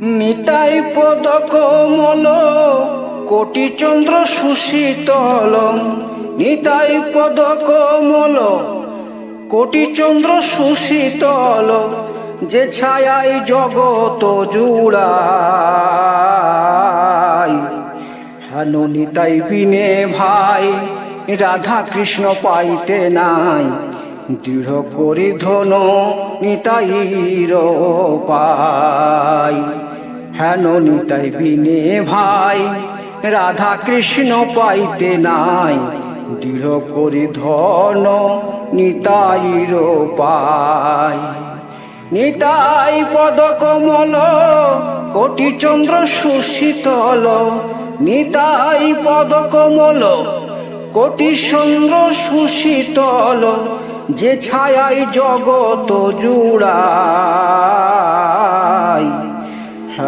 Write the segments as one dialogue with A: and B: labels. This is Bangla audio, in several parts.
A: নিতাই পদ কমল কোটি চন্দ্র সুশীতল। নিতাই পদ কমল কোটি চন্দ্র সুশীতল। যে ছায়াই জগত জুড়াই। হেন নিতাই বিনে ভাই, রাধা কৃষ্ণ পাইতে নাই। দৃঢ় করি ধন নিতাইর পাই। হেন নিতাই বিনে ভাই, রাধা কৃষ্ণ পাইতে নাই। দৃঢ় করি ধন নিতাইর পাই। নিতাই পদ কমল কোটি চন্দ্র সুশীতল। নিতাই পদ কমল কোটি চন্দ্র সুশীতল, যে ছায়াই জগত জুড়াই।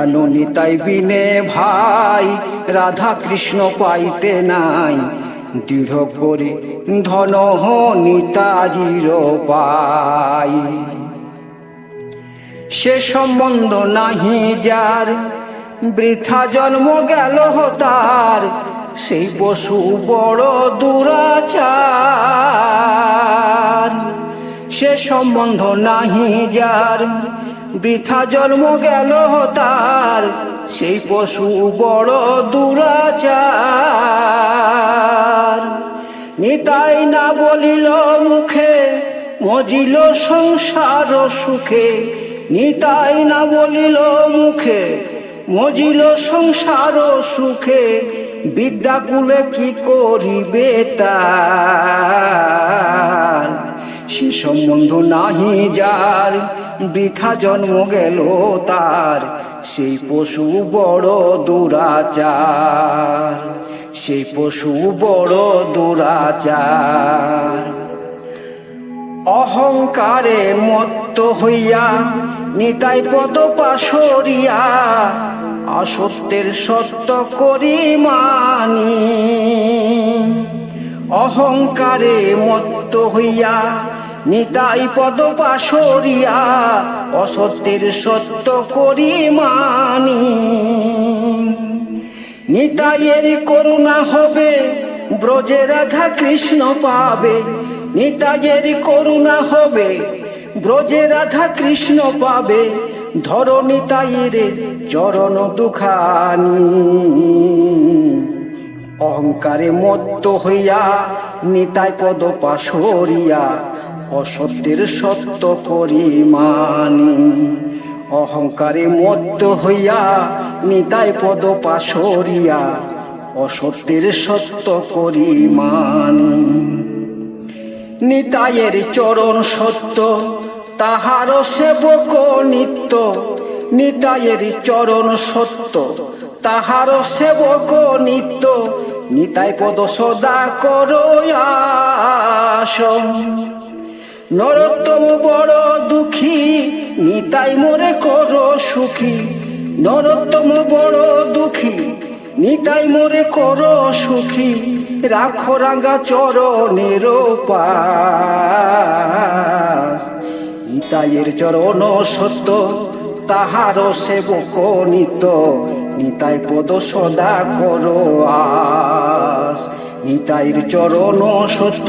A: হেন নিতাই বিনে ভাই, রাধা কৃষ্ণ পাইতে নাই। দৃঢ় করে ধন নিতাজির পাই। সে সম্বন্ধ নাহি যার, বৃথা জন্ম গেল তার। সেই পশু বড় দুরাচার। সে সম্বন্ধ নাহি যার বৃথা জন্ম গেল তার, সেই পশু বড় দুরাচার। নিতাই না বলিল মুখে, মজিল সংসার সুখে। নিতাই না বলিল মুখে, মজিল সংসার সুখে। বিদ্যাকুলে কি করিবে তার? সে সম্বন্ধ নাহি যার। বৃথা জন্ম গেল তার। সেই পশু বড় দুরাচার। সেই পশু বড় দুরাচার। অহংকারে মত্ত হইয়া, নিতাই পদ পাশরিয়া অসত্যের সত্য করি মানি। অহংকারে মত্ত হইয়া নিতাই পদ পাশরিয়া অসত্যের সত্য করি মানি। নিতাইয়ের করুণা হবে, ব্রজে রাধা কৃষ্ণ পাবে। নিতাইয়ের করুণা হবে, ব্রজে রাধা কৃষ্ণ পাবে। ধর নিতাইয়ের চরণ দুখানি। অহংকারে মত্ত হইয়া নিতাই পদ পাশরিয়া অসত্যের সত্য করি মানি অহংকারে মত্ত হইয়া নিতাই পদ পাশরিয়া অসত্যের সত্য করি মানি নিতায়ের চরণ সত্য, তাহার সেবক নিত্য। নিতায়ের চরণ সত্য, তাহার সেবক নিত্য। নিতাই পদ সদা করো আসম নরোত্তম বড় দুঃখী, নিতাই মোরে করো সুখী। নরোত্তম বড় দুঃখী, নিতাই মোরে করো সুখী। রাখো রাঙ্গা চরণের পাশ। নিতাইয়ের চরণ সত্য, তাহার সেবক নিত নিতাই পদ সদা করো আস নিতাইয়ের চরণ সত্য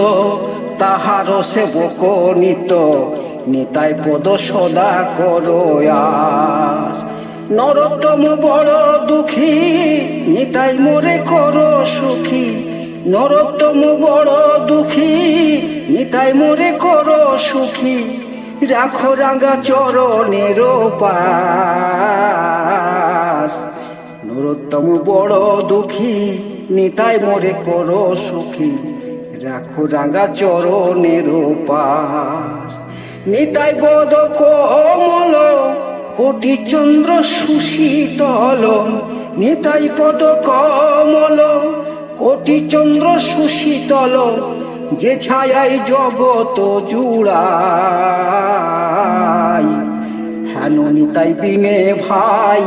A: তাহার সেবক নিত। নিতাই পদ সদা করো আস নরোত্তম বড় দুঃখী, নিতাই মোরে করো সুখী। নরোত্তম বড় দুঃখী, নিতাই মোরে করো সুখী। রাখো রাঙ্গা চরণের পাশ। নরোত্তম বড় দুঃখী, নিতাই মোরে করো সুখী। রাখো রাঙ্গা চরণের পাশ নিতাই বদ কমল কোটি চন্দ্র সুশীতল। নিতাই পদ কমল কোটি চন্দ্র সুশীতল, যে ছায়াই জগত জুড়াই হেন নিতাই বিনে ভাই,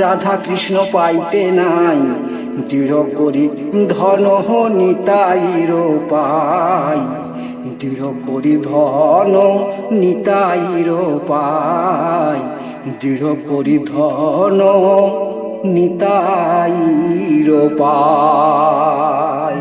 A: রাধা কৃষ্ণ পাইতে নাই। দৃঢ় করি, ধন নিতাইর পাই দৃঢ় করি, ধন নিতাইর পাই দৃঢ় করি, ধন নিতাই পায়